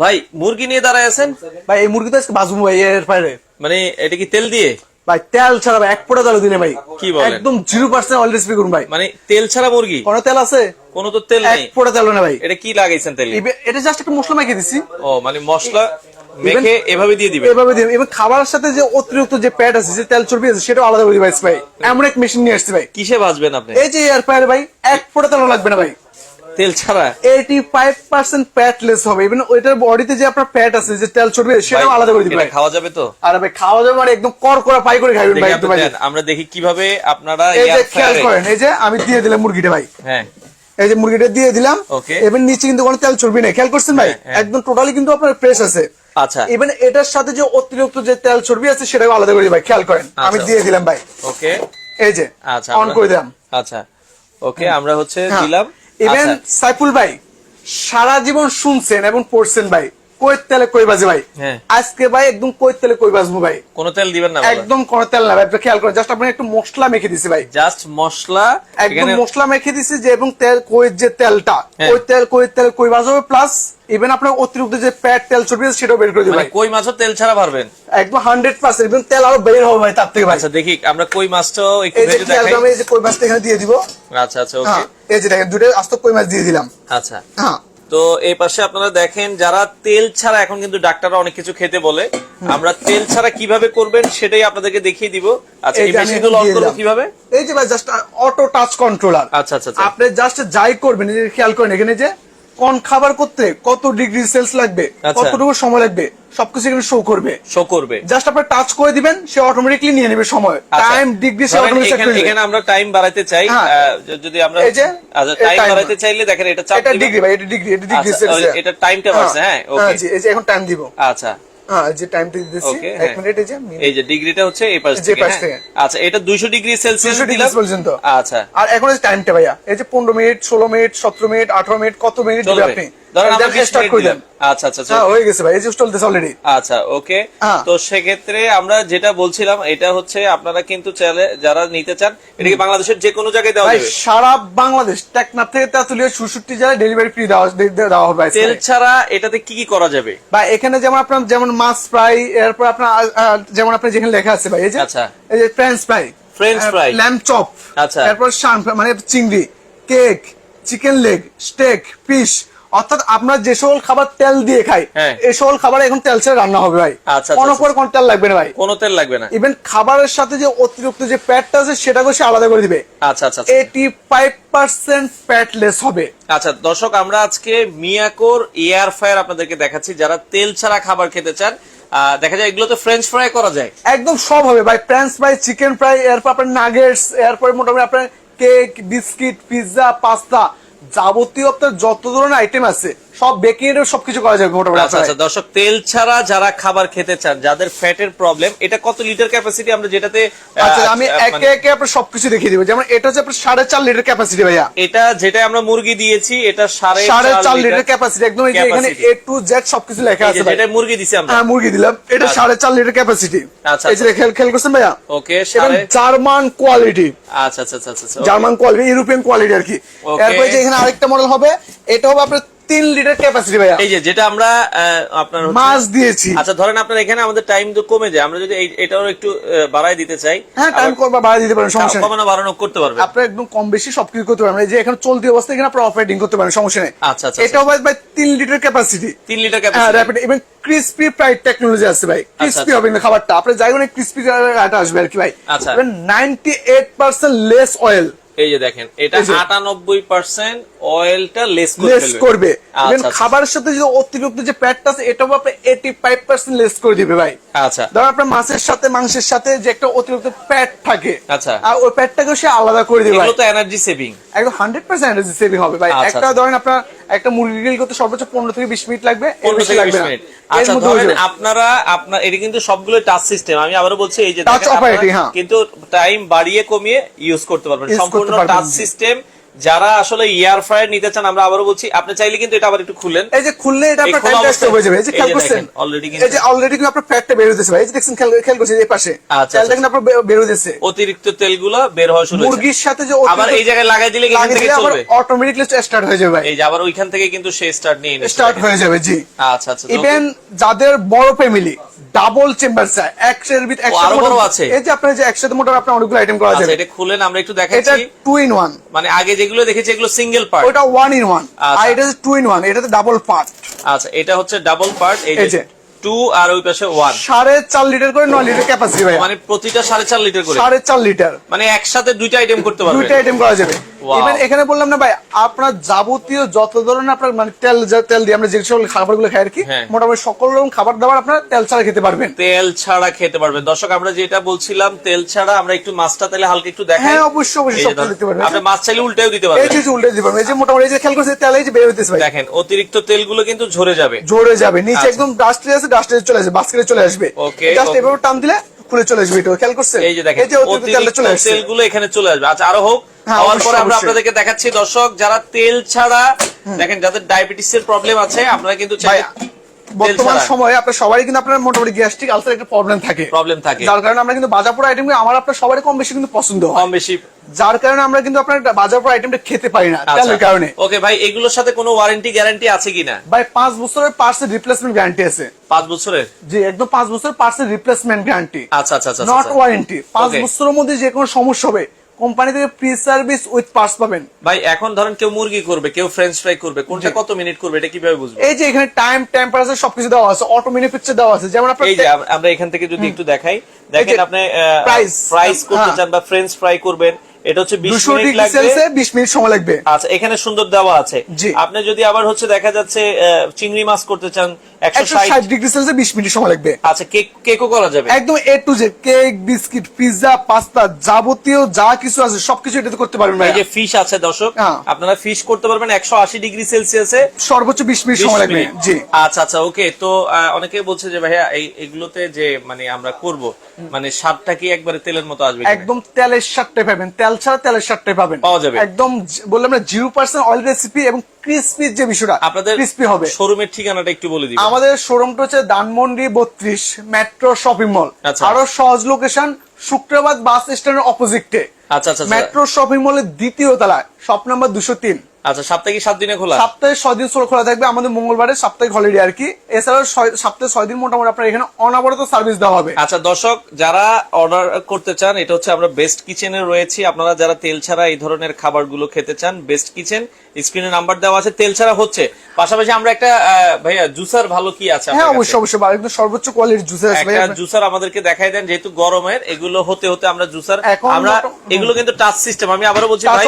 ভাই মুরগি নিয়ে দাঁড়ায় আছেন? ভাই এই মুরগি তো আজকে বাজবো ভাই এর পারে মানে এটা কি তেল দিয়ে? ভাই তেল ছাড়া ভাই এক ফোঁটা তেল দিনে ভাই। কি বলেন? একদম জিরো পার্সেন্ট অয়েল রেসিপি করুন ভাই। মানে তেল ছাড়া মুরগি? কোন তেল আছে? কোনো তো তেল এক নেই। ফোঁটা তেল না ভাই। এটা কি লাগাইছেন তেল? এটা জাস্ট একটা মশলা মেখে দিছি। ও মানে মশলা মেখে এভাবে দিয়ে দিবেন? এভাবে দিন এবং খাবারের সাথে যে অতিরিক্ত যে প্যাট আছে যে তেল চর্বি আছে সেটাও আলাদা করে দিই ভাই। ভাই এমন এক মেশিন নিয়ে আসছি ভাই। কিসে ভাজবেন আপনি? এই যে এয়ার ফায়ার ভাই এক ফোঁটা তেল লাগবে না ভাই। তেল ছাড়া? Eighty five percent fat less হবে। ইভেন ওইটার বডিতে যে আপনার প্যাট আছে যে তেল আছে, সেটাও আলাদা করে ভাই খাওয়া যাবে তো? আর ভাই খাওয়া যাবে মানে একদম কর করা পাই করে খাইবেন দেখি ভাই একদম আমরা দেখি কীভাবে আপনারা এই যে খেয়াল করেন এই যে আমি দিয়ে দিলাম মুরগিটা ভাই। হ্যাঁ। এই যে মুরগিটা দিয়ে দিলাম. এবার নিচে কিন্তু কোনো তেল চর্বি নেই খেয়াল করছেন ভাই? হ্যাঁ, হ্যাঁ। একদম টোটালি কিন্তু আপনার ফ্রেশ আছে। আচ্ছা। ইভেন এটার সাথে যে অতিরিক্ত যে তেল চর্বি আছে সেটাও আলাদা করে ভাই খেয়াল করেন। আমি আচ্ছা। দিয়ে দিলাম ভাই। ওকে। এই যে আচ্ছা অন করে দিলাম। আচ্ছা। ওকে আমরা হচ্ছে হ্যাঁ। দিলাম। ইভেন আচ্ছা, সাইফুল ভাই সারা জীবন শুনছেন এবং পড়ছেন ভাই। কই তেলে কই বাজে ভাই? হ্যাঁ। আজকে ভাই একদম কই তেলে কই বাজবো ভাই? কোনো তেল দিবেন না একদম কোনো তেল না ভাই আপনি খেয়াল করেন জাস্ট আপনি একটু মশলা মেখে দিছি ভাই। জাস্ট মশলা একদম মশলা মেখে দিছি যে এবং তেল কই যে তেলটা। হ্যাঁ। তেল কই তেল কই বাজবে প্লাস ইভেন আপনার অতিরিক্ত যে প্যাট তেল চর্বি সেটাও বের করে দিবে মানে কই মাছও তেল ছাড়া পারবেন। একদম হান্ড্রেড পার্সেন্ট এবং তেল আরও বের হবে ভাই তার থেকে ভাই। আচ্ছা দেখি আমরা কই মাছটাও একটু এই ভেজে দেখাই। এই যে কই মাছটা এখানে দিয়ে দিব। আচ্ছা আচ্ছা ওকে হ্যাঁ এই যে দেখেন দুটো আস্ত কই মাছ দিয়ে দিলাম। আচ্ছা। হ্যাঁ। তো এই পাশে আপনারা দেখেন যারা তেল ছাড়া এখন কিন্তু ডাক্তাররা অনেক কিছু খেতে বলে আমরা তেল ছাড়া কীভাবে করবেন সেটাই আপনাদেরকে দেখিয়ে দিব। আচ্ছা এই মেশিনগুলো অন করব কীভাবে? এই যে ভাই জাস্ট অটো টাচ কন্ট্রোলার আচ্ছা আচ্ছা আচ্ছা। আপনি জাস্ট যাই করবেন এই খেয়াল করেন এখানে যে কোন খাবার করতে কত ডিগ্রি সেলস লাগবে আচ্ছা। কতটুকু সময় লাগবে সবকিছু এখানে শো করবে। শো করবে। জাস্ট আপনি টাচ করে দিবেন সে অটোমেটিকলি নিয়ে নেবে সময়। আচ্ছা। টাইম ডিগ্রি সে অটোমেটিক এখানে আমরা টাইম বাড়াইতে চাই হ্যাঁ। যদি আমরা এই যে, আচ্ছা টাইম বাড়াতে বাড়াইতে চাইলে দেখেন এটা চাপ এটা ডিগ্রি ভাই এটা ডিগ্রি এটা ডিগ্রি আচ্ছা, সেলস এটা টাইমটা বাড়ছে হ্যাঁ ওকে জি এই যে এখন টাইম দিব। আচ্ছা। হ্যাঁ যে টাইমটা দিতেছি এক মিনিট এই যে এই যে ডিগ্রিটা হচ্ছে এই পাশ থেকে হ্যাঁ? থেকে। আচ্ছা এটা 200 ডিগ্রি সেলসিয়াস 200 দিলাম। ডিগ্রি পর্যন্ত। আচ্ছা। আর এখন টাইমটা ভাইয়া এই যে পনেরো মিনিট ষোলো মিনিট সতেরো মিনিট আঠারো মিনিট কত মিনিট দিবে আপনি? ধরেন আমরা 20 স্টার্ট মিনিট করে দিলাম দেন আচ্ছা আচ্ছা হ্যাঁ গেছে ভাই চলতেছে অলরেডি আচ্ছা ওকে হ্যাঁ। তো সেক্ষেত্রে আমরা যেটা বলছিলাম এটা হচ্ছে আপনারা কিন্তু যারা নিতে চান এটা কি বাংলাদেশের যে কোনো জায়গায় দেওয়া যাবে? সারা বাংলাদেশ থেকে তেঁতুলিয়া সুষট্টি জেলায় ডেলিভারি ফ্রি দেওয়া দে- হবে তেল ছাড়া এটাতে কি কি করা যাবে? বা এখানে যেমন আপনার যেমন মাছ ফ্রাই এরপর আপনার যেমন আপনার যেখানে লেখা আছে ভাই এই যে আচ্ছা। এই যে ফ্রেঞ্চ ফ্রাই। ল্যাম্প চপ আচ্ছা। এরপর শান মানে চিংড়ি cake chicken leg steak fish অর্থাৎ আপনার যে সকল খাবার তেল দিয়ে খাই হ্যাঁ। এই সকল খাবার এখন তেল ছাড়া রান্না হবে ভাই। আচ্ছা, আচ্ছা, কোনো আচ্ছা। করে কোন তেল লাগবে না ভাই। কোন তেল লাগবে না। ইভেন খাবারের সাথে যে অতিরিক্ত যে প্যাটটা আছে সেটাকে সে আলাদা করে দিবে। আচ্ছা আচ্ছা। এইটি ফাইভ পার্সেন্ট ফ্যাটলেস হবে। আচ্ছা দর্শক আমরা আজকে মিয়াকোর এয়ার ফায়ার আপনাদেরকে দেখাচ্ছি যারা তেল ছাড়া খাবার খেতে চান। দেখা যায় এগুলো তো ফ্রেঞ্চ ফ্রাই করা যায়। একদম সব হবে ভাই। ফ্রেঞ্চ ফ্রাই চিকেন ফ্রাই এরপর আপনার নাগেটস এরপরে মোটামুটি আপনার কেক বিস্কিট পিৎজা পাস্তা যাবতীয় আপনার যত ধরনের আইটেম আছে সব বেকিং সবকিছু করা যাবে মোটামুটি আচ্ছা আচ্ছা দর্শক তেল ছাড়া যারা খাবার খেতে চান যাদের ফ্যাটের প্রবলেম এটা কত লিটার ক্যাপাসিটি আমরা যেটাতে আচ্ছা আমি একে মানে- একে আপনার সবকিছু দেখিয়ে দিব। যেমন এটা হচ্ছে আপনার সাড়ে চার লিটার ক্যাপাসিটি ভাইয়া। এটা যেটা আমরা মুরগি দিয়েছি এটা সাড়ে সাড়ে চার লিটার ক্যাপাসিটি একদম এই যে এখানে এ টু জেড সবকিছু লেখা আছে যেটা মুরগি দিছি আমরা। হ্যাঁ মুরগি দিলাম। এটা আচ্ছা। সাড়ে চার লিটার ক্যাপাসিটি আচ্ছা, এই যে খেয়াল খেল করছেন ভাইয়া? ওকে জার্মান কোয়ালিটি আচ্ছা আচ্ছা আচ্ছা আচ্ছা জার্মান কোয়ালিটি ইউরোপিয়ান কোয়ালিটি আর কি. এরপরে যে এখানে আরেকটা মডেল হবে এটা হবে আপনার তিন লিটার ক্যাপাসিটি ভাইয়া। এই যে যেটা আমরা আপনার মাছ দিয়েছি। আচ্ছা ধরেন আপনার এখানে আমাদের টাইম তো কমে যায় আমরা যদি এটাও একটু বাড়ায় দিতে চাই হ্যাঁ টাইম করবা বাড়াই দিতে পারেন সমস্যা নেই। কমানো বাড়ানো করতে পারবে। আপনি একদম কম বেশি সবকিছু করতে পারবেন। এই যে এখন চলতি অবস্থায় এখানে আপনি অপারেটিং করতে পারেন সমস্যা নেই। আচ্ছা, আচ্ছা, এটা হবে ভাই তিন লিটার ক্যাপাসিটি তিন লিটার হ্যাঁ ক্যাপাসিটি র্যাপিড এবং ক্রিসপি ফ্রাইড টেকনোলজি আছে ভাই। ক্রিসপি আচ্ছা। হবে না খাবারটা। আপনি যাই কোনো ক্রিসপি আটা আসবে আর কি ভাই। আচ্ছা। Ninety eight percent less oil এই যে দেখেন এটা আটানব্বই পার্সেন্ট অয়েলটা লেস লেস করবে। আচ্ছা, আচ্ছা। খাবারের সাথে যে অতিরিক্ত যে প্যাটটা আছে এটাও আপনি এইটি ফাইভ পার্সেন্ট লেস করে দিবে ভাই। আচ্ছা। ধর আপনার মাছের সাথে মাংসের সাথে যে একটা অতিরিক্ত প্যাট থাকে আচ্ছা। আর ওই প্যাটটাকে সে আলাদা করে দিবে এগুলো তো এনার্জি সেভিং একদম হান্ড্রেড পার্সেন্ট এনার্জি সেভিং হবে ভাই। আচ্ছা, একটা। ধরেন আপনার একটা মুরগি গ্রিল করতে সর্বোচ্চ পনেরো থেকে বিশ মিনিট লাগবে পনেরো থেকে বিশ মিনিট। আচ্ছা ধরেন আপনারা আপনার এটা কিন্তু সবগুলো টাচ সিস্টেম আমি আবারও বলছি এই যে হ্যাঁ। কিন্তু টাইম বাড়িয়ে কমিয়ে ইউজ করতে পারবেন। করতে সম্পূর্ণ টাচ সিস্টেম যারা আসলে এয়ার ফ্রায়ার নিতে চান আমরা আবারও বলছি আপনি চাইলে কিন্তু এটা আবার একটু খুলেন। এই যে খুললে এটা আপনার খোলা ফ্যানটা হয়ে যাবে। এই যে খেয়াল করছেন? দেখেন, already কিন্তু- এই যে অলরেডি কিন্তু আপনার ফ্যাটটা বের হতেছে ভাই। এই যে দেখছেন খেয়াল খেয়াল করছেন এই পাশে? আচ্ছা, তেলটা আচ্ছা। কিন্তু আপনার বে- বের হতেছে অতিরিক্ত তেলগুলা বের হওয়া শুরু হয়েছে। মুরগির সাথে যে আবার এই জায়গায় লাগাই দিলে এখান থেকে চলবে। অটোমেটিকলি স্টার্ট হয়ে যাবে ভাই। এই যে আবার ওইখান থেকে কিন্তু সে স্টার্ট নিয়ে নিচ্ছে। স্টার্ট হয়ে যাবে জি। আচ্ছা আচ্ছা ইভেন যাদের বড় ফ্যামিলি ডাবল চেম্বার চায় একসাথে ভিতরে একসাথে আরও বড় মোটর- আছে? এই যে আপনার যে একসাথে মোটর আপনার অনেকগুলো আইটেম করা আচ্ছা যাবে। এটা খুলেন আমরা একটু দেখাচ্ছি। এটা টু ইন ওয়ান মানে আগে যেগুলো দেখেছি এগুলো সিঙ্গেল পার্ট ওটা ওয়ান ইন ওয়ান আচ্ছা। আর এটা টু ইন ওয়ান এটাতে ডাবল পার্ট আচ্ছা এটা হচ্ছে ডাবল পার্ট এই এই যে। টু আর ওই পাশে ওয়ান সাড়ে চার লিটার করে নয় লিটার ক্যাপাসিটি ভাই মানে প্রতিটা সাড়ে চার লিটার করে। সাড়ে চার লিটার মানে একসাথে দুইটা আইটেম করতে পারবে। দুইটা আইটেম করা যাবে। ইভেন এখানে বললাম না ভাই আপনার যাবতীয় যত ধরনের আপনার মানে তেল তেল দিয়ে আমরা যে সকল খাবারগুলো খাই আর কি হ্যাঁ। মোটামুটি সকল রকম খাবার দাবার আপনার তেল ছাড়া খেতে পারবেন। তেল ছাড়া খেতে পারবেন। দর্শক আমরা যেটা বলছিলাম তেল ছাড়া আমরা একটু মাছটা তাহলে হালকা একটু দেখাই। হ্যাঁ, অবশ্যই, অবশ্যই, এই ধরেন, দিতে পারবেন। আপনি মাছ চাইলে উল্টেও দিতে এই পারবেন যে যে উল্টে দিবেন এই যে মোটামুটি এই যে খেয়াল করছে তেল এই যে বের হইতেছে ভাই। দেখেন অতিরিক্ত তেলগুলো কিন্তু ঝরে যাবে। ঝরে যাবে। নিচে আচ্ছা। একদম ডাস্টে আছে ডাস্টে চলে আসবে বাস্কেটে চলে আসবে। জাস্ট এভাবে টান দিলে খুলে চলে আসবে এটা খেয়াল করছেন? এই যে দেখেন এই যে অতিরিক্ত চলে আসছে। তেলগুলো এখানে চলে আসবে। আচ্ছা আরও হোক হ্যাঁ, হওয়ার পরে আমরা আপনাদেরকে দেখাচ্ছি দর্শক যারা তেল ছাড়া দেখেন যাদের ডায়াবেটিস এর প্রবলেম আছে আপনারা কিন্তু চাই বর্তমান সময়ে আপনার সবারই কিন্তু আপনার মোটামুটি গ্যাস্ট্রিক আলসার একটা প্রবলেম থাকে। প্রবলেম থাকে। যার কারণে আমরা কিন্তু বাজাপুর আইটেম আমার আপনার সবারই কম বেশি কিন্তু পছন্দ হয়। কম বেশি। যার কারণে আমরা কিন্তু আপনার বাজাপুর আইটেমটা খেতে পারি না তেলের কারণে। ওকে ভাই এগুলোর সাথে কোনো ওয়ারেন্টি গ্যারান্টি আছে কিনা? ভাই পাঁচ বছরের পার্সের রিপ্লেসমেন্ট গ্যারান্টি আছে। পাঁচ বছরের? জি একদম পাঁচ বছরের পার্সের রিপ্লেসমেন্ট গ্যারান্টি আচ্ছা আচ্ছা আচ্ছা নট আচ্ছা। ওয়ারেন্টি পাঁচ বছরের মধ্যে যে কোনো সমস্যা হবে কোম্পানি থেকে ফ্রি সার্ভিস উইথ পার্টস পাবেন। ভাই এখন ধরেন কেউ মুরগি করবে কেউ ফ্রেঞ্চ ফ্রাই করবে কোনটা কত মিনিট করবে এটা কীভাবে বুঝব? এই যে এখানে টাইম টেম্পারেচার সবকিছু দেওয়া আছে অটো ম্যানুফ্যাকচার দেওয়া আছে যেমন আপনার এই যে আমরা এখান থেকে যদি একটু দেখাই দেখেন আপনি প্রাইস ফ্রাইস করতে হ্যাঁ। চান বা ফ্রেঞ্চ ফ্রাই করবেন এটা হচ্ছে বিশ দুশো মিনিট ডিগ্রি লাগবে। সেলসিয়াসে বিশ মিনিট সময় লাগবে। আচ্ছা এখানে সুন্দর দেওয়া আছে। আপনি যদি আবার হচ্ছে দেখা যাচ্ছে চিংড়ি মাছ করতে চান একশো একশো ষাট ষাট ডিগ্রি সেলসিয়াসে বিশ মিনিট সময় লাগবে। আচ্ছা কেক কেকও করা যাবে? একদম A to Z cake biscuit pizza pasta যাবতীয় যা কিছু আছে সবকিছু এটাতে করতে পারবেন ভাই এই যে ফিশ আছে দর্শক হ্যাঁ। আপনারা ফিশ করতে পারবেন একশো আশি ডিগ্রি সেলসিয়াসে সর্বোচ্চ বিশ মিনিট সময় লাগবে জি। আচ্ছা আচ্ছা ওকে তো অনেকে বলছে যে ভাইয়া এই এগুলোতে যে মানে আমরা করব মানে স্বাদটা কি একবারে তেলের মতো আসবে একদম তেলের সারটাই পাবেন তেল ছাড়া তেলের সারটাই পাবেন। পাওয়া যাবে। একদম বললাম না জিরো পার্সেন্ট অয়েল রেসিপি এবং ক্রিসপি যে বিষয়টা আপনাদের ক্রিসপি হবে। শোরুমের ঠিকানাটা একটু বলে দিন আমাদের শোরুমটা হচ্ছে দানমন্ডি বত্রিশ মেট্রো শপিং মল। আরও সহজ লোকেশন শুক্রবাদ বাস স্ট্যান্ডের অপোজিটে আচ্ছা আচ্ছা আচ্ছা। মেট্রো শপিং মলের দ্বিতীয় তলায় শপ নাম্বার দুশো তিন। আচ্ছা সাপ্তাহিক সাত দিনে খোলা? সপ্তাহে ছয় দিন খোলা থাকবে। আমাদের মঙ্গলবারে সাপ্তাহিক হলিডে আর কি। এছাড়াও সপ্তাহে ছয় দিন মোটামুটি আপনার এখানে অনাবরত সার্ভিস দেওয়া হবে। আচ্ছা দর্শক যারা অর্ডার করতে চান এটা হচ্ছে আমরা বেস্ট কিচেনে রয়েছি। আপনারা যারা তেল ছাড়া এই ধরনের খাবারগুলো খেতে চান বেস্ট কিচেন স্ক্রিনে নাম্বার দেওয়া আছে তেল ছাড়া হচ্ছে। পাশাপাশি আমরা একটা ভাইয়া জুসার ভালো কি আছে হ্যাঁ? অবশ্যই অবশ্যই একদম সর্বোচ্চ কোয়ালিটির জুসার আছে ভাই একটা জুসার আমাদেরকে দেখাই দেন যেহেতু গরমের এগুলো হতে হতে আমরা জুসার আমরা এগুলো কিন্তু টাচ সিস্টেম আমি আবারও বলছি ভাই।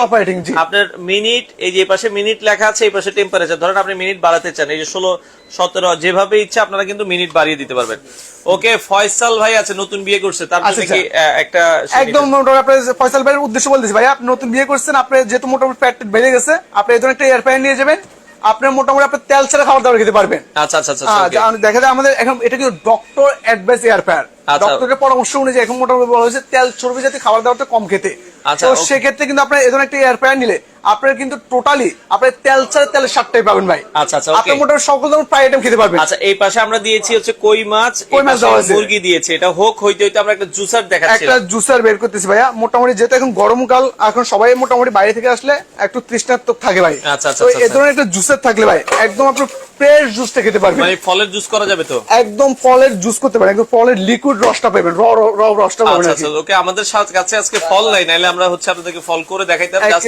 আপনার মিনিট এই যে এই পাশে মিনিট লেখা আছে এই পাশে টেম্পারেচার ধরেন আপনি মিনিট বাড়াতে চান এই যে ষোলো সতেরো যেভাবে ইচ্ছা আপনারা কিন্তু মিনিট বাড়িয়ে দিতে পারবেন। ওকে ফয়সাল ভাই আছে নতুন বিয়ে করছে তার আচ্ছা, কি একটা একদম মোটামুটি ফয়সাল ভাইয়ের উদ্দেশ্য বলতেছি ভাই আপনি নতুন বিয়ে করছেন আপনি যেহেতু মোটামুটি প্যাট বেড়ে গেছে আপনি এই একটা এয়ার প্যান নিয়ে যাবেন আপনার মোটামুটি আপনি তেল ছাড়া খাবার দাবার খেতে পারবেন। আচ্ছা আচ্ছা আচ্ছা। যা- দেখা যায় আমাদের এখন এটা কিন্তু ডক্টর অ্যাডভাইস এয়ার আচ্ছা। ডক্টরের পরামর্শ অনুযায়ী এখন মোটামুটি বলা হয়েছে তেল চর্বি জাতীয় খাবার দাবারটা কম খেতে। আচ্ছা, তো সেক্ষেত্রে কিন্তু আপনার এই ধরনের একটা এয়ার প্যার নিলে আপনার কিন্তু টোটালি আপনার তেল ছাড়া তেলের সাতটাই পাবেন ভাই। আচ্ছা, আচ্ছা. আপনি মোটামুটি সকল ধরনের প্রায় আইটেম খেতে পারবেন। আচ্ছা এই পাশে আমরা দিয়েছি হচ্ছে কই মাছ কই মাছ দেওয়া আছে। মুরগি দিয়েছি। এটা হোক হইতে হইতে আমরা একটা জুসার দেখাচ্ছি একটা জুসার বের করতেছি ভাইয়া। মোটামুটি যেহেতু এখন গরমকাল এখন সবাই মোটামুটি বাইরে থেকে আসলে একটু তৃষ্ণাত্মক থাকে ভাই। আচ্ছা, আচ্ছা, তো আচ্ছা, এই ধরনের একটা জুসার থাকলে ভাই একদম আপনার ফ্রেশ জুসটা খেতে পারবেন মানে ফলের জুস করা যাবে তো একদম ফলের জুস করতে একদম ফলের লিকুইড রসটা পাবেন র র- রসটা পাবেন আচ্ছা। আচ্ছা ওকে আমাদের সাথে কাছে আজকে ফল নাই নাইলে আমরা হচ্ছে আপনাদেরকে ফল করে দেখাইতাম জাস্ট।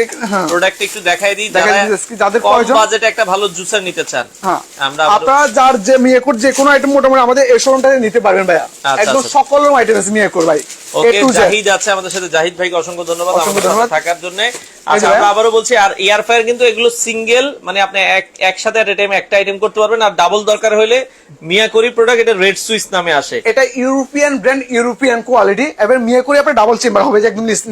প্রোডাক্ট একটু দেখাই দিই যাদের প্রয়োজন। বাজেটে একটা ভালো জুসার নিতে চান হ্যাঁ আমরা আপনারা যার যে মিয়াকুর যে কোনো আইটেম মোটামুটি আমাদের এই শোরুমটাতে নিতে পারবেন ভাইয়া আচ্ছা, একদম আচ্ছা। সকল আইটেম আছে মিয়াকুর ভাই ওকে। জাহিদ আছে আমাদের সাথে। জাহিদ ভাইকে অসংখ্য ধন্যবাদ আমাদের থাকার জন্য। আচ্ছা আমরা আবারও বলছি আর এয়ার কিন্তু এগুলো সিঙ্গেল মানে আপনি একসাথে এট টাইম একটা আইটেম করতে পারবেন আর ডাবল দরকার হলে মিয়াকরি প্রোডাক্ট এটা রেড সুইচ নামে আসে। এটা ইউরোপিয়ান ব্র্যান্ড ইউরোপিয়ান কোয়ালিটি এবার মিয়াকুরি আপনার ডাবল চেম্বার হবে যে একদম নিচ-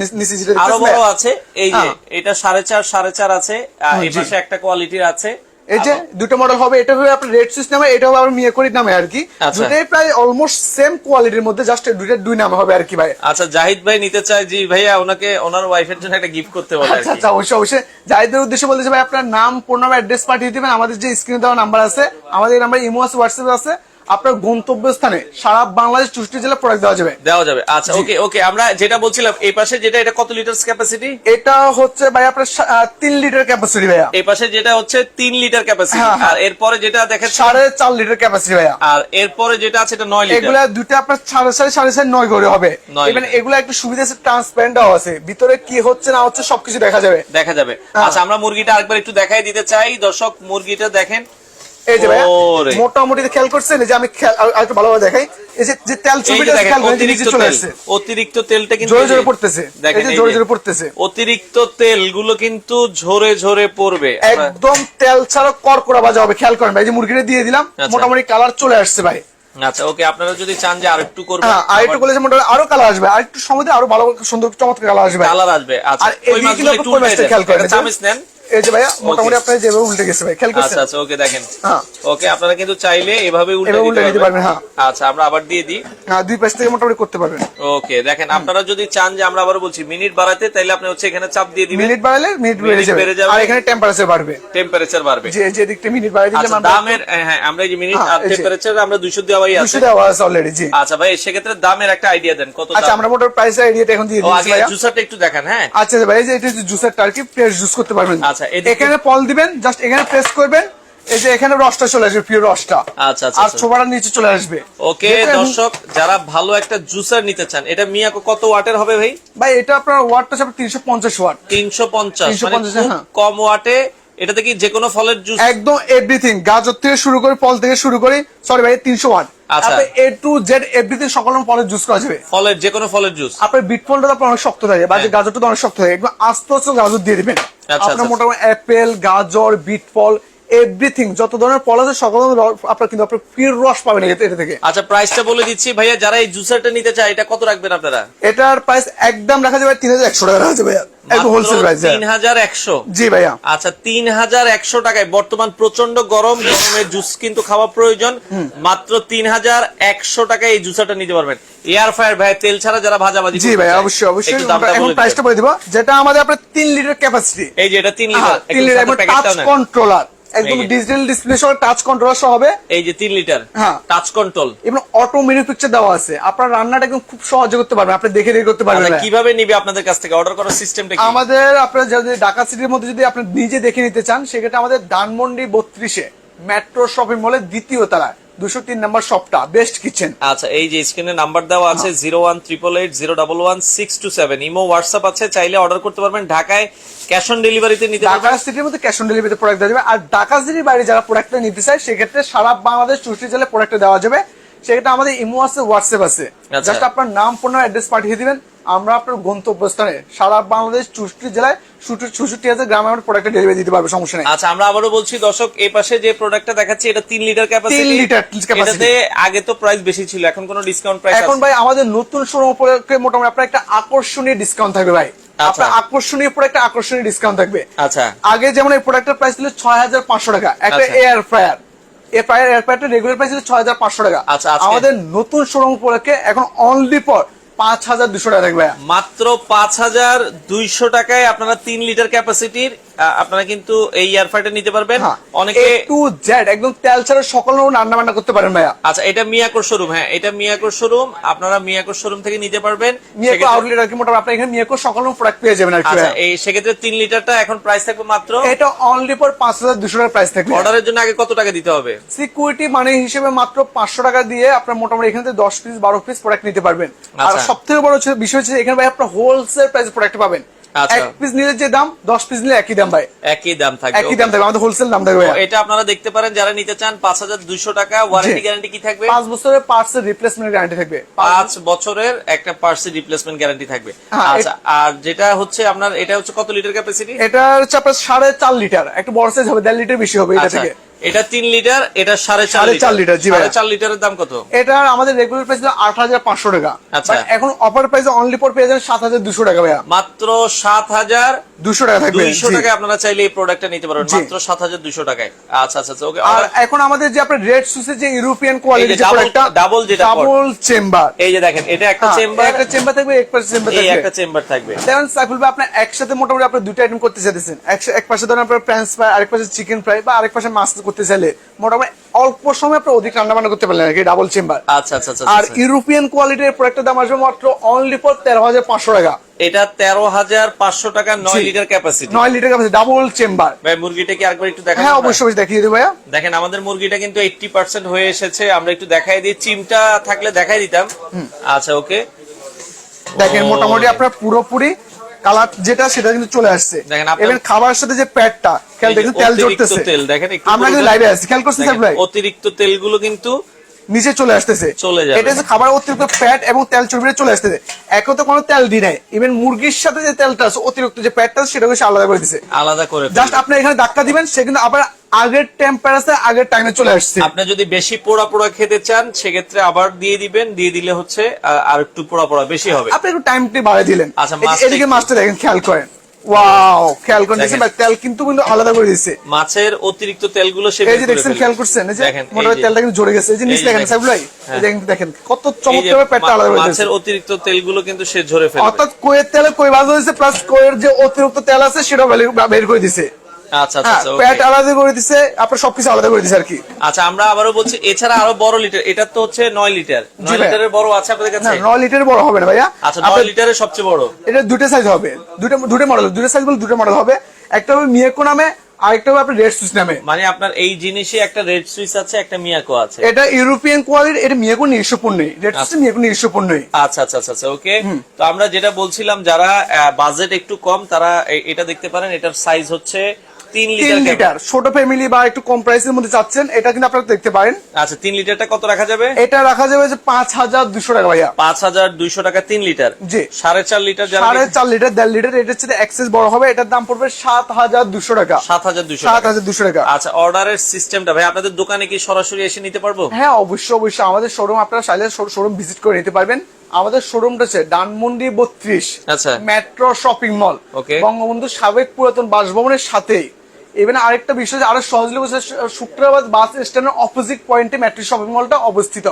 আরও বড় আছে এই যে হ্যাঁ। এটা সাড়ে চার সাড়ে চার আছে এই পাশে একটা কোয়ালিটির আছে। এই যে দুটো মডেল হবে এটা হবে আপনার রেড সুইচ নামে এটা হবে আপনার মিয়াকোরির নামে আর কি। আচ্ছা। দুটাই প্রায় অলমোস্ট সেম কোয়ালিটির মধ্যে জাস্ট দুইটা দুই নাম হবে আর কি ভাই। আচ্ছা জাহিদ ভাই নিতে চায় জি ভাইয়া ওনাকে ওনার ওয়াইফের জন্য একটা গিফট করতে বলে আচ্ছা। আচ্ছা অবশ্যই অবশ্যই। যাইদের উদ্দেশ্যে বলতেছে ভাই আপনার নাম পূর্ণ অ্যাড্রেস পাঠিয়ে দিবেন। আমাদের যে স্ক্রিনে দেওয়া নাম্বার আছে আমাদের নাম্বার ইমো আছে হোয়াটসঅ্যাপ আছে। আপনার গন্তব্য স্থানে সারা বাংলাদেশ চৌষট্টি জেলা প্রোডাক্ট দেওয়া যাবে। দেওয়া যাবে। আচ্ছা ওকে ওকে আমরা যেটা বলছিলাম এই পাশে যেটা এটা কত লিটার ক্যাপাসিটি এটা হচ্ছে ভাই আপনার তিন লিটার ক্যাপাসিটি ভাইয়া। এই পাশে যেটা হচ্ছে তিন লিটার ক্যাপাসিটি হ্যাঁ। আর এরপরে যেটা দেখেন সাড়ে চার লিটার ক্যাপাসিটি ভাইয়া। আর এরপরে যেটা আছে এটা নয় লিটার এগুলা দুটো আপনার সাড়ে সাড়ে সাড়ে সাড়ে নয় করে হবে। লিটার। এগুলো একটু সুবিধা আছে ট্রান্সপারেন্ট আছে। ভিতরে কি হচ্ছে না হচ্ছে সবকিছু দেখা যাবে। দেখা যাবে। হ্যাঁ। আচ্ছা আমরা মুরগিটা আরেকবার একটু দেখাই দিতে চাই। দর্শক মুরগিটা দেখেন। এই যে মোটামুটি খেয়াল করছেন? যে আমি আরেকটু ভালোভাবে দেখাই। এই যে তেল ছবিটা খেয়াল করেন নিচে চলে আসছে। অতিরিক্ত তেলটা কিন্তু জোরে জোরে পড়তেছে। এই যে জোরে জোরে পড়তেছে। অতিরিক্ত তেলগুলো কিন্তু ঝরে ঝরে পড়বে। একদম তেল ছাড়া কড়কড়া বাজা হবে খেয়াল করেন ভাই। যে মুরগিটা দিয়ে দিলাম আচ্ছা। মোটামুটি কালার চলে আসছে ভাই। আচ্ছা ওকে আপনারা যদি চান যে আরেকটু করবেন হ্যাঁ আর একটু করলে মোটামুটি আরও কালার আসবে। আর একটু সময় আরও ভালো সুন্দর চমৎকার কালার আসবে কালার আসবে আচ্ছা। ওই মাছগুলো একটু খেয়াল করেন চামিচ নেন। এই যে ভাইয়া মোটামুটি আপনার যেভাবে উল্টে গেছে ভাই খেয়াল আচ্ছা করছেন? আচ্ছা ওকে দেখেন। হ্যাঁ। ওকে আপনারা কিন্তু চাইলে এভাবে উল্টে উল্টে দিতে পারবেন। হ্যাঁ। আচ্ছা আমরা আবার দিয়ে দিই। হ্যাঁ দুই পাশ থেকে মোটামুটি করতে পারবেন। ওকে দেখেন আপনারা যদি চান যে আমরা আবার বলছি মিনিট বাড়াতে তাইলে আপনি হচ্ছে এখানে চাপ দিয়ে দিবেন। মিনিট বাড়ালে মিনিট বেড়ে যাবে। আর এখানে টেম্পারেচার বাড়বে। টেম্পারেচার বাড়বে। যে যে দিকটা মিনিট বাড়িয়ে দিলে আচ্ছা দামের হ্যাঁ আমরা এই যে মিনিট হ্যাঁ, আর টেম্পারেচার আমরা 200 দেওয়াই আছে। দুশো দেওয়া আছে অলরেডি জি। আচ্ছা ভাই সেক্ষেত্রে দামের একটা আইডিয়া দেন কত আচ্ছা আমরা মোটর প্রাইস আইডিয়াটা এখন দিয়ে দিচ্ছি আগে জুসারটা একটু দেখান হ্যাঁ। আচ্ছা ভাই এই যে এটা জুসের টার্কি ফ্রেশ জুস করতে পারবেন। আচ্ছা, এখানে পল দিবেন জাস্ট এখানে প্রেস করবেন এই যে এখানে রসটা চলে আসবে পিওর রসটা। আচ্ছা আচ্ছা আর আচ্ছা। ছোবাটা নিচে চলে আসবে। ওকে দর্শক যারা ভালো একটা জুসার নিতে চান এটা মিয়াকো কত ওয়াটের হবে ভাই? ভাই এটা আপনার ওয়াটটা তিনশো পঞ্চাশ ওয়াট তিনশো পঞ্চাশ মানে 350 খুব হ্যাঁ। কম ওয়াটে এটাতে কি যে কোনো ফলের জুস একদম এভরিথিং গাজর থেকে শুরু করে ফল থেকে শুরু করে সরি ভাই তিনশো ওয়াট আচ্ছা। এ টু জেড এভরিথিং সকল ফলের জুস করা যাবে। ফলের যে কোনো ফলের জুস আপনার বিট ফলটা তো আপনার অনেক শক্ত থাকে বা। গাজরটা তো অনেক শক্ত থাকে। একদম আস্তে আস্তে গাজর দিয়ে দিবেন। আচ্ছা, আপনার আচ্ছা। মোটামুটি অ্যাপেল গাজর বিট ফল এভরিথিং যত ধরনের ফল আছে সকল আপনার কিন্তু আপনার পিওর রস পাবেন এটা থেকে। আচ্ছা প্রাইসটা বলে দিচ্ছি ভাইয়া যারা এই জুসারটা নিতে চায় এটা কত রাখবেন আপনারা? এটার প্রাইস একদম রাখা যাবে তিন হাজার একশো টাকা রাখা যাবে একদম হোলসেল প্রাইস তিন হাজার একশো। জি ভাইয়া। আচ্ছা তিন হাজার একশো টাকায় বর্তমান প্রচণ্ড গরম গরমে জুস কিন্তু খাওয়া প্রয়োজন। মাত্র তিন হাজার একশো টাকায় এই জুসারটা নিতে পারবেন। এয়ার ফায়ার ভাই তেল ছাড়া যারা ভাজাভাজি জি ভাই অবশ্যই অবশ্যই। এখন বলে দিবেন। প্রাইসটা বলে দিব যেটা আমাদের আপনার তিন লিটার ক্যাপাসিটি এই যে এটা তিন লিটার তিন লিটার কন্ট্রোলার একদম ডিজিটাল ডিসপ্লে সহ টাচ কন্ট্রোল সহ হবে। এই যে তিন লিটার হ্যাঁ। টাচ কন্ট্রোল এবং অটো মেনু পিকচার দেওয়া আছে। আপনার রান্নাটা একদম খুব সহজে করতে পারবেন। আপনি দেখে দেখে করতে পারবেন। কীভাবে নিবে আপনাদের কাছ থেকে? অর্ডার করার সিস্টেমটা কি? আমাদের আপনার যদি ঢাকা সিটির মধ্যে যদি আপনি নিজে দেখে নিতে চান সেক্ষেত্রে আমাদের ধানমন্ডি বত্রিশে মেট্রো শপিং মলের দ্বিতীয় তলায়। দুশো তিন নম্বর শপটা বেস্ট কিচেন আচ্ছা এই যে স্ক্রিনে নাম্বার দেওয়া আছে zero one triple eight zero double one six two seven Imo WhatsApp আছে চাইলে অর্ডার করতে পারবেন ঢাকায় ক্যাশ অন ডেলিভারিতে নিতে ঢাকা সিটির মধ্যে ক্যাশ অন ডেলিভারিতে প্রোডাক্ট দেওয়া যাবে। আর ঢাকা সিটির বাইরে যারা প্রোডাক্টটা নিতে চায় সেক্ষেত্রে সারা বাংলাদেশ চৌষট্টি জেলায় প্রোডাক্টটা দেওয়া যাবে। সেক্ষেত্রে আমাদের ইমো আছে হোয়াটসঅ্যাপ আছে। আচ্ছা। জাস্ট আপনার নাম ফোন অ্যাড্রেস পাঠিয়ে দিবেন। আমরা আপনার গন্তব্যস্থানে সারা বাংলাদেশ চৌষট্টি জেলায় হাজার গ্রামে আমরা প্রোডাক্টটা ডেলিভারি দিতে পারব সমস্যা নেই। আচ্ছা আমরা আবারও বলছি দর্শক এই পাশে যে প্রোডাক্টটা দেখাচ্ছি এটা তিন লিটার ক্যাপাসিটি তিন লিটার। এটাতে আগে তো প্রাইস বেশি ছিল এখন কোনো ডিসকাউন্ট প্রাইস এখন ভাই আমাদের নতুন শোরুম উপলক্ষে মোটামুটি আপনার একটা আকর্ষণীয় ডিসকাউন্ট থাকবে ভাই। আচ্ছা। আপনার আকর্ষণীয় উপর একটা আকর্ষণীয় ডিসকাউন্ট থাকবে। আচ্ছা। আগে যেমন এই প্রোডাক্টের প্রাইস ছিল ছয় হাজার পাঁচশো টাকা একটা আচ্ছা। এয়ার ফ্রায়ার এর পায়ের ফ্রায়ারটা রেগুলার প্রাইস ছিল ছয় হাজার পাঁচশো টাকা। আচ্ছা, আমাদের নতুন শোরুম উপলক্ষে এখন অনলি ফর পাঁচ হাজার দুশো টাকা থাকবে মাত্র পাঁচ হাজার দুইশো টাকায় আপনারা তিন লিটার ক্যাপাসিটির আপনারা কিন্তু এই এয়ারফাইটা নিতে পারবেন। অনেকে টু জেড একদম তেল ছাড়া সকল রকম রান্না বান্না করতে পারেন ভাইয়া। আচ্ছা এটা মিয়াকোর শোরুম হ্যাঁ এটা মিয়াকোর শোরুম আপনারা মিয়াকোর শোরুম থেকে নিতে পারবেন। মিয়াকো আউটলেট আর কি মোটামুটি আপনার এখানে মিয়াকো সকল রকম প্রোডাক্ট পেয়ে যাবেন আর কি আচ্ছা। এই সেক্ষেত্রে তিন লিটারটা এখন প্রাইস থাকবে মাত্র। এটা অনলি ফর পাঁচ হাজার দুশো টাকার প্রাইস থাকবে। অর্ডারের জন্য আগে কত টাকা দিতে হবে? সিকিউরিটি মানে হিসেবে মাত্র পাঁচশো টাকা দিয়ে আপনার মোটামুটি এখান থেকে দশ পিস বারো পিস প্রোডাক্ট নিতে পারবেন। আর আচ্ছা। সব থেকে বড় বিষয় হচ্ছে এখানে ভাই আপনার হোলসেল প্রাইস প্রোডাক্ট পাবেন। এক পিস নিলে যে দাম দশ পিস নিলে একই দাম ভাই। একই দাম থাকবে একই দাম থাকবে আমাদের হোলসেল দাম থাকবে এটা আপনারা দেখতে পারেন যারা নিতে চান পাঁচ হাজার দুইশো টাকা ওয়ারেন্টি গ্যারান্টি কি থাকবে? পাঁচ বছরের পার্টস এর রিপ্লেসমেন্ট গ্যারান্টি থাকবে। পাঁচ বছরের একটা পার্সেল রিপ্লেসমেন্ট গ্যারান্টি থাকবে। হ্যাঁ, আচ্ছা আর যেটা হচ্ছে আপনার এটা হচ্ছে কত লিটার ক্যাপাসিটি এটা হচ্ছে আপনার সাড়ে চার লিটার একটু বড় সাইজ হবে দেড় লিটার বেশি হবে এটা আচ্ছা। থেকে। এটা লিটার এটা সাড়ে চার সাড়ে চার লিটার, জি লিটারের দাম কত? এটা আমাদের রেগুলার প্রাইস আট হাজার পাঁচশো টাকা। আচ্ছা। এখন অফার প্রাইস অনলি পেয়ে যাবেন সাত হাজার দুশো টাকা ভাইয়া। মাত্র সাত হাজার দুশো টাকা থাকবে। টাকায় আপনারা চাইলে এই প্রোডাক্টটা নিতে পারবেন। মাত্র সাত হাজার দুইশো টাকায়। আচ্ছা আচ্ছা ওকে। আর এখন আমাদের যে আপনার রেড সুসের যে ইউরোপিয়ান কোয়ালিটি যে প্রোডাক্টটা double যেটা ডাবল চেম্বার এই যে দেখেন এটা একটা চেম্বার একটা চেম্বার থাকবে এক পাশে চেম্বার থাকবে। একটা চেম্বার থাকবে। যেমন সাইফুল ভাই আপনার একসাথে মোটামুটি আপনার দুটো আইটেম করতে চাইতেছেন। এক- পাশে ধরেন আপনার ফ্রাই আরেক পাশে চিকেন ফ্রাই বা আরেক পাশে মাছ করতে চাইলে মোটামুটি অল্প সময় আপনার অধিক রান্না বান্না করতে পারলেন আর কি ডাবল চেম্বার আচ্ছা আচ্ছা আচ্ছা আর আচ্ছা। ইউরোপিয়ান কোয়ালিটির প্রোডাক্টের দাম আসবে মাত্র অনলি ফর তেরো হাজার পাঁচশো টাকা। এটা তেরো হাজার পাঁচশো টাকা নয় লিটার ক্যাপাসিটি নয় লিটার কাছে ডাবল চেম্বার ভাই মুরগিটা কি আরেকবার একটু দেখা হ্যাঁ অবশ্যই অবশ্যই দেখিয়ে দেবো ভাইয়া। দেখেন আমাদের মুরগিটা কিন্তু এইটটি পার্সেন্ট হয়ে এসেছে। আমরা একটু দেখাই দিই। চিমটা থাকলে দেখাই দিতাম। আচ্ছা ওকে। দেখেন মোটামুটি আপনার পুরোপুরি কালার যেটা সেটা কিন্তু চলে আসছে। এবার খাবারের সাথে যে প্যাডটা খেয়াল দেখেন তেল জড়তেছে তেল দেখেন আমরা কিন্তু লাইভে আছি। খেয়াল করছেন ভাই? অতিরিক্ত তেলগুলো কিন্তু নিচে চলে আসতেছে। এটা খাবার অতিরিক্ত ফ্যাট এবং তেল চর্বিতে চলে আসতেছে। একও তো কোনো তেল দি নাই। ইভেন মুরগির সাথে যে তেলটা আছে অতিরিক্ত যে ফ্যাটটা আছে সেটাকে আলাদা করে দিছে। আলাদা করে জাস্ট আপনি এখানে ধাক্কা দিবেন সে কিন্তু আবার আগের টেম্পারেচার আগের টাইমে চলে আসছে। আপনি যদি বেশি পোড়া পোড়া খেতে চান সেক্ষেত্রে আবার দিয়ে দিবেন। দিয়ে দিলে হচ্ছে আর একটু পোড়া পোড়া বেশি হবে। আপনি একটু টাইমটি বাড়িয়ে দিলেন। আচ্ছা, এদিকে মাছটা দেখেন খেয়াল করেন। ওয়াও খেয়াল করেন ভাই, তেল কিন্তু কিন্তু আলাদা করে দিচ্ছে মাছের অতিরিক্ত তেলগুলো সে এই যে দেখছেন খেয়াল করছেন এই যে তেলটা কিন্তু জড়ে গেছে। এই যে নিচে দেখেন। ভাই হ্যাঁ। দেখেন কত চমৎকার আলাদা করে মা- দিয়েছে। মাছের অতিরিক্ত তেলগুলো কিন্তু সে ঝরে ফেলবে। অর্থাৎ কোয়ের তেলে কই হয়েছে প্লাস কোয়ের যে অতিরিক্ত তেল আছে বের- বের করে দিছে আচ্ছা আচ্ছা হ্যাঁ আচ্ছা, প্যাট আলাদা করে দিছে আপনার সবকিছু আলাদা করে দিছে আর কি। আচ্ছা আমরা আবারও বলছি এছাড়া আরও বড় লিটার এটা তো হচ্ছে নয় লিটার। নয় লিটারের বড় আছে আপনাদের না কাছে নয় লিটার বড় হবে না ভাইয়া। আচ্ছা নয় লিটারের সবচেয়ে বড়। এটা দুটো সাইজ হবে। দুটো দুটো মডেল দুটো সাইজ বলে দুটো মডেল হবে। একটা হবে মিয়াকো নামে আর একটা হবে আপনার রেড সুইচ নামে। মানে আপনার এই জিনিসে একটা রেড সুইচ আছে একটা মিয়াকো আছে। এটা ইউরোপিয়ান কোয়ালিটি এটা মিয়াকো নিজস্ব পণ্যই। রেড সুইচ মিয়াকো নিজস্ব পণ্যই। আচ্ছা আচ্ছা আচ্ছা আচ্ছা ওকে তো আমরা যেটা বলছিলাম যারা বাজেট একটু কম তারা এটা দেখতে পারেন এটার সাইজ হচ্ছে তিন লিটার ছোট ফ্যামিলি বা একটু কম প্রাইসের মধ্যে চাচ্ছেন এটা কিন্তু আপনারা দেখতে পারেন। আচ্ছা তিন লিটারটা কত রাখা যাবে? এটা রাখা যাবে যে পাঁচ হাজার দুশো টাকা ভাইয়া। পাঁচ হাজার দুইশো টাকা তিন লিটার জি। সাড়ে চার লিটার সাড়ে চার লিটার দেড় লিটার এটা হচ্ছে এক্সেস বড় হবে এটার দাম পড়বে সাত হাজার দুশো টাকা। সাত হাজার দুইশো সাত হাজার দুশো টাকা। আচ্ছা অর্ডারের সিস্টেমটা ভাই আপনাদের দোকানে কি সরাসরি এসে নিতে পারব? হ্যাঁ অবশ্যই অবশ্যই। আমাদের শোরুম আপনারা চাইলে শোরুম ভিজিট করে নিতে পারবেন। আমাদের শোরুমটা আছে ডানমন্ডি বত্রিশ আচ্ছা। Metro shopping mall okay Bangabandhu সাবেক পুরাতন বাসভবনের সাথেই। ইভেন আরেকটা বিষয় আরও সহজলভ্য বলছে শুক্রবার বাস স্ট্যান্ডের অপোজিট পয়েন্টে মেট্রো শপিং মলটা অবস্থিত।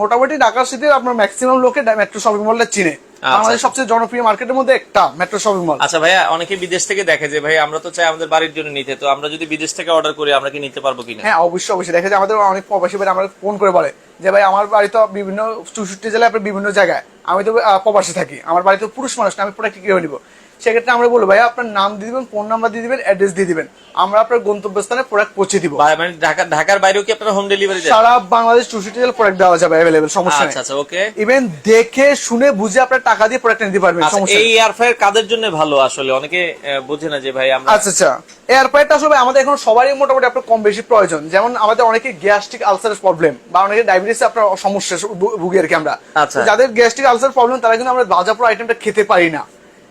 মোটামুটি ঢাকা সিটির আপনার ম্যাক্সিমাম লোকে মেট্রো শপিং মলটা চিনে। আমাদের সবচেয়ে জনপ্রিয় মার্কেটের মধ্যে একটা মেট্রো শপিং মল আচ্ছা ভাইয়া অনেকে বিদেশ থেকে দেখে যে ভাই আমরা তো চাই আমাদের বাড়ির জন্য নিতে তো আমরা যদি বিদেশ থেকে অর্ডার করি আমরা কি নিতে পারব কিনা? হ্যাঁ অবশ্যই অবশ্যই। দেখা যায় আমাদের অনেক প্রবাসী ভাই আমাদের ফোন করে বলে যে ভাই আমার বাড়ি তো বিভিন্ন চৌষট্টি জেলায় বিভিন্ন জায়গায়। আমি তো প্রবাসী থাকি। আমার বাড়িতে পুরুষ মানুষ না আমি প্রোডাক্ট কিনে নিবো? সেক্ষেত্রে আমরা বলব ভাই আপনার নাম দিয়ে দিবেন ফোন নাম্বার দিয়ে দিবেন অ্যাড্রেস দিয়ে দিবেন। আমরা আপনার গন্তব্যস্থানে প্রোডাক্ট পৌঁছে দিব। মানে ঢাকা ঢাকার বাইরেও কি আপনারা হোম ডেলিভারি দেন? সারা বাংলাদেশ চৌষট্টি জেলা প্রোডাক্ট দেওয়া যাবে অ্যাভেলেবেল সমস্যা আচ্ছা নেই। আচ্ছা ওকে ইভেন দেখে শুনে বুঝে আপনার টাকা দিয়ে প্রোডাক্ট নিতে পারবেন আচ্ছা সমস্যা এই। এয়ার ফ্রায়ার কাদের জন্য ভালো আসলে? অনেকে বোঝে না যে ভাই আমরা আচ্ছা আচ্ছা। এয়ারপয়েন্টটা আসলে আমাদের এখন সবারই মোটামুটি আপনার কম বেশি প্রয়োজন। যেমন আমাদের অনেকে গ্যাস্ট্রিক আলসারের প্রবলেম বা অনেকে ডায়াবেটিস আপনার সমস্যা ভুগি আর কি আমরা। আচ্ছা। যাদের গ্যাস্ট্রিক আলসার প্রবলেম তারা কিন্তু আমরা বাজাপুর আইটেমটা খেতে পারি না।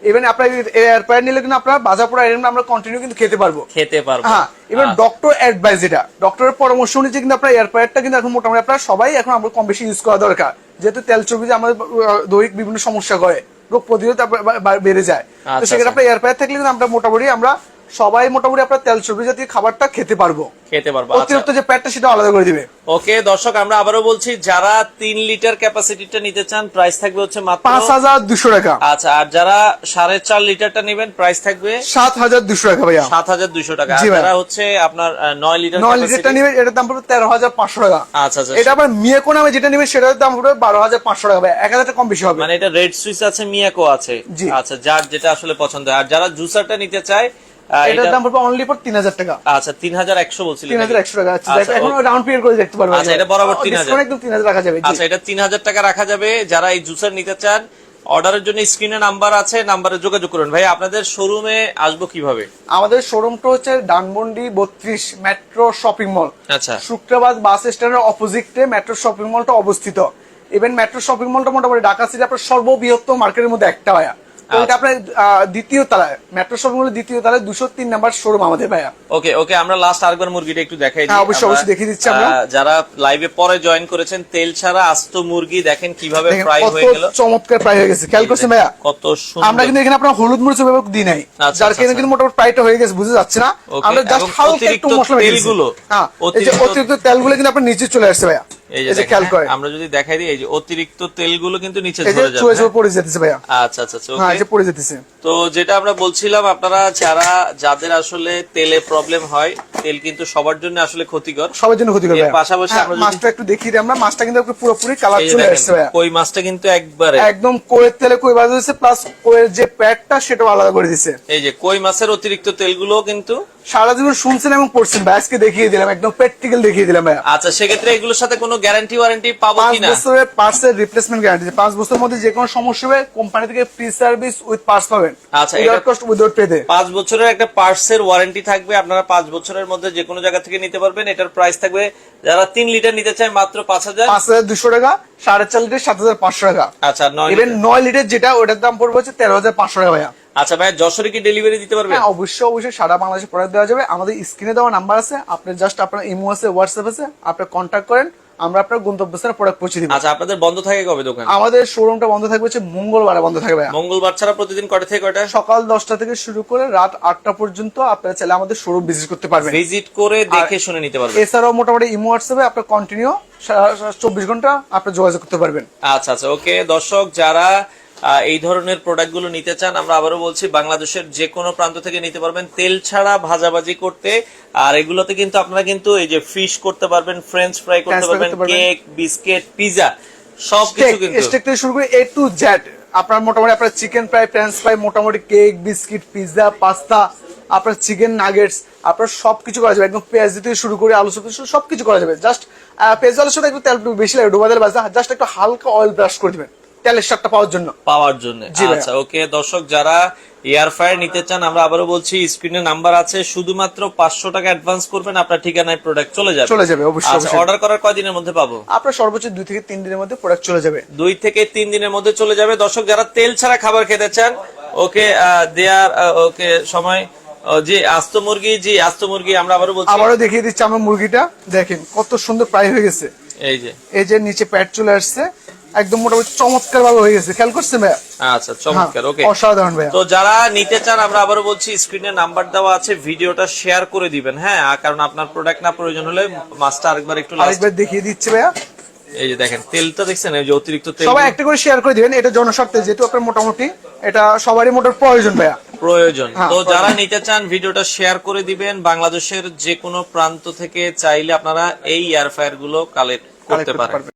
ইভেন আপনার নিলে কিন্তু আপনার বাজাপুর আমরা কন্টিনিউ কিন্তু খেতে পারব খেতে পারব হ্যাঁ ইভেন। ডক্টর অ্যাডভাইস যেটা ডক্টরের পরামর্শ অনুযায়ী কিন্তু আপনার এয়ারপায়ারটা কিন্তু এখন মোটামুটি আপনার সবাই এখন আমরা কম বেশি ইউজ করা দরকার যেহেতু তেল চর্বি আমাদের দৈহিক বিভিন্ন সমস্যা করে রোগ প্রতিরোধ বেড়ে যায় তো আচ্ছা, সেক্ষেত্রে আচ্ছা। আপনার এয়ারপায়ার থাকলে কিন্তু আমরা মোটামুটি আমরা সবাই মোটামুটি আপনার তেল চর্বি জাতীয় খাবারটা খেতে পারব। খেতে পারব আচ্ছা। অতিরিক্ত যে প্যাটটা সেটা আলাদা করে দিবে। ওকে দর্শক আমরা আবারও বলছি যারা তিন লিটার ক্যাপাসিটিটা নিতে চান প্রাইস থাকবে হচ্ছে মাত্র পাঁচ হাজার দুশো টাকা। আচ্ছা আর যারা সাড়ে চার লিটারটা নেবেন প্রাইস থাকবে সাত হাজার দুশো টাকা ভাইয়া। সাত হাজার দুইশো টাকা। যারা হচ্ছে আপনার নয় লিটার নয় লিটারটা নিবে এটার দাম পড়বে তেরো হাজার পাঁচশো টাকা। আচ্ছা আচ্ছা। এটা আবার মিয়াকো নামে যেটা নিবে সেটার দাম পড়বে বারো হাজার পাঁচশো টাকা ভাই এক হাজার টাকা কম বেশি হবে। মানে এটা রেড সুইচ আছে মিয়াকো আছে। আচ্ছা যার যেটা আসলে পছন্দ হয়। আর যারা জুসারটা নিতে চায় এটার দাম পড়বে অনলি ফর তিন হাজার টাকা। আচ্ছা তিন হাজার একশো বলছিলেন তিন হাজার নাকি? একশো টাকা আচ্ছা আচ্ছা, এখন রাউন্ড পিরিয়ড করে দেখতে পারবেন। আচ্ছা, এটা বরাবর 3000 Discount একদম তিন হাজার রাখা যাবে আচ্ছা এটা তিন হাজার টাকা রাখা যাবে। যারা এই জুসার নিতে চান অর্ডারের জন্য স্ক্রিনে নাম্বার আছে নাম্বারে যোগাযোগ করুন। ভাই আপনাদের শোরুমে আসব কীভাবে? আমাদের শোরুমটা হচ্ছে ডানমন্ডি বত্রিশ মেট্রো শপিং মল আচ্ছা। শুক্রবাদ বাস স্ট্যান্ডের অপোজিটে মেট্রো শপিং মলটা অবস্থিত। ইভেন মেট্রো শপিং মলটা মোটামুটি ঢাকা সিটি আপনার সর্ববৃহত্তম মার্কেটের মধ্যে একটা তো এটা আপনার আহ, দ্বিতীয় তলায় মেট্রো শপিং মলের দ্বিতীয় তলায় দুশো তিন নাম্বার শোরুম আমাদের ভাইয়া। ওকে ওকে আমরা লাস্ট আরেকবার মুরগিটা একটু দেখাই দিই। হ্যাঁ, অবশ্যই, অবশ্যই দেখিয়ে দিচ্ছি আমরা। যারা লাইভে পরে জয়েন করেছেন তেল ছাড়া আস্ত মুরগি দেখেন কীভাবে ফ্রাই হয়ে গেল। চমৎকার হয়ে গেছে। খেয়াল করছেন ভাইয়া? কত আমরা কিন্তু এখানে আপনার হলুদ মরিচ ব্যবহার দিই নাই। আচ্ছা, যার আচ্ছা, কারণে আচ্ছা। কিন্তু মোটামুটি হয়ে গেছে বুঝে যাচ্ছে না। আমরা জাস্ট হালকা একটু মশলা হ্যাঁ এই যে অতিরিক্ত- অতিরিক্ত তেলগুলো কিন্তু আপনার নিচে চলে আসছে ভাইয়া। এই যে আমরা যদি দেখাই দিই এই যে অতিরিক্ত তেলগুলো কিন্তু নিচে ঝরে যাবে হ্যাঁ? পড়ে যেতেছে ভাইয়া। আচ্ছা আচ্ছা আচ্ছা হ্যাঁ এই যে পড়ে যেতেছে। তো যেটা আমরা বলছিলাম আপনারা যারা যাদের আসলে তেলে প্রবলেম হয় তেল কিন্তু সবার জন্য আসলে ক্ষতিকর। সবার জন্য ক্ষতি করবে এর পাশাপাশি আমরা মাছটা একটু দেখিয়ে দিই আমরা। মাছটা কিন্তু পুরোপুরি কালার চলে আসছে ভাইয়া। কই মাছটা কিন্তু একবারে। একদম কোয়ের তেলে কই দিচ্ছে প্লাস কোয়ের যে প্যাডটা সেটাও আলাদা করে দিছে। এই যে কই মাছের অতিরিক্ত তেলগুলো কিন্তু সারা জীবন শুনছেন এবং পড়ছেন ভাই আজকে দেখিয়ে দিলাম একদম প্র্যাকটিক্যাল দেখিয়ে দিলাম ভাইয়া। আচ্ছা সেক্ষেত্রে এগুলোর সাথে কোনো গ্যারান্টি ওয়ারেন্টি পাবো পাঁচ কিনা? বছরের পার্সের রিপ্লেসমেন্ট গ্যারান্টি পাঁচ বছরের মধ্যে যে কোনো সমস্যা হবে কোম্পানি থেকে ফ্রি সার্ভিস উইথ পার্স পাবেন। আচ্ছা, এটা- কস্ট উইদাউট পেতে পাঁচ বছরের একটা পার্টসের ওয়ারেন্টি থাকবে আপনারা পাঁচ বছরের মধ্যে যে কোনো জায়গা থেকে নিতে পারবেন এটার প্রাইস থাকবে যারা তিন লিটার নিতে চায় মাত্র পাঁচ হাজার। পাঁচ হাজার দুশো টাকা সাড়ে চার লিটার সাত হাজার পাঁচশো টাকা। আচ্ছা নয় লিটার। নয় লিটার যেটা ওটার দাম পড়বে হচ্ছে তেরো হাজার পাঁচশো টাকা ভাইয়া। আচ্ছা ভাই যশোরে কি ডেলিভারি দিতে পারবেন? হ্যাঁ অবশ্যই অবশ্যই সারা বাংলাদেশে প্রোডাক্ট দেওয়া যাবে। আমাদের স্ক্রিনে দেওয়া নাম্বার আছে আপনি জাস্ট আপনার ইমো আছে হোয়াটসঅ্যাপ আছে আপনি কন্ট্যাক্ট করেন আমরা আপনার গন্তব্যস্থানে প্রোডাক্ট পৌঁছে দিব। আচ্ছা আপনাদের বন্ধ থাকে কবে দোকান? আমাদের শোরুমটা বন্ধ থাকবে হচ্ছে মঙ্গলবারে বন্ধ থাকবে। মঙ্গলবার ছাড়া প্রতিদিন কটা থেকে কয়টা সকাল দশটা থেকে শুরু করে রাত আটটা পর্যন্ত আপনারা চাইলে আমাদের শোরুম ভিজিট করতে পারবেন। ভিজিট করে দেখে শুনে নিতে পারবেন। এছাড়াও মোটামুটি ইমো হোয়াটসঅ্যাপে আপনার কন্টিনিউ চব্বিশ ঘণ্টা আপনি যোগাযোগ করতে পারবেন। আচ্ছা আচ্ছা ওকে দর্শক যারা এই ধরনের প্রোডাক্টগুলো নিতে চান আমরা আবারও বলছি বাংলাদেশের যে কোনো প্রান্ত থেকে নিতে পারবেন। তেল ছাড়া ভাজাভাজি করতে আর এগুলোতে কিন্তু আপনারা কিন্তু এই যে ফিশ করতে পারবেন ফ্রেঞ্চ ফ্রাই করতে পারবেন কেক বিস্কিট পিজা সব কিছু কিন্তু। স্টেক থেকে শুরু করে এ টু জেড আপনার মোটামুটি আপনার চিকেন ফ্রাই ফ্রেঞ্চ ফ্রাই মোটামুটি কেক বিস্কিট পিৎজা পাস্তা আপনার চিকেন নাগেটস আপনার সবকিছু করা যাবে। একদম পেঁয়াজ থেকে শুরু করে আলু সবজি সবকিছু করা যাবে। জাস্ট পেঁয়াজ আলুর সাথে একটু তেল একটু বেশি লাগে ডুবা দিলে বাজা জাস্ট একটু হালকা অয়েল ব্রাশ করে দিবেন। তেলের স্বাদটা পাওয়ার জন্য। পাওয়ার জন্য। আচ্ছা ওকে দর্শক যারা এয়ার ফ্রায়ার নিতে চান আমরা আবারও বলছি স্ক্রিনে নাম্বার আছে শুধুমাত্র পাঁচশো টাকা অ্যাডভান্স করবেন আপনার ঠিকানায় প্রোডাক্ট চলে যাবে। চলে যাবে, অবশ্যই, আচ্ছা অর্ডার করার কয়দিনের মধ্যে পাবো? আপনার সর্বোচ্চ দুই থেকে তিন দিনের মধ্যে প্রোডাক্ট চলে যাবে। দুই থেকে তিন দিনের মধ্যে চলে যাবে। দর্শক যারা তেল ছাড়া খাবার খেতে চান ওকে দেয়ার ওকে সময় জি আস্ত মুরগি জি আস্ত মুরগি আমরা আবারও বলছি। আবারও দেখিয়ে দিচ্ছি আমার মুরগিটা। দেখেন কত সুন্দর প্রায় হয়ে গেছে। এই যে। এই যে নিচে প্যাড চলে আসছে। একদম মোটামুটি চমৎকার ভাবে হয়ে গেছে। খেয়াল করছেন ভাইয়া? আচ্ছা চমৎকার হ্যাঁ, ওকে অসাধারণ ভাইয়া। তো যারা নিতে চান আমরা আবারও বলছি স্ক্রিনে নাম্বার দেওয়া আছে ভিডিওটা শেয়ার করে দিবেন হ্যাঁ? কারণ আপনার প্রোডাক্ট না প্রয়োজন হলে মাছটা আরেকবার একটু আরেকবার দেখিয়ে দিচ্ছি ভাইয়া। এই যে দেখেন তেলটা দেখছেন? এই যে অতিরিক্ত তেল সবাই একটা করে শেয়ার করে দিবেন এটা জনস্বার্থে যেহেতু আপনার মোটামুটি এটা সবারই মোটর প্রয়োজন ভাইয়া। প্রয়োজন। হ্যাঁ, তো যারা নিতে চান ভিডিওটা শেয়ার করে দিবেন। বাংলাদেশের যে কোনো প্রান্ত থেকে চাইলে আপনারা এই এয়ার ফায়ারগুলো কালেক্ট করতে পারেন।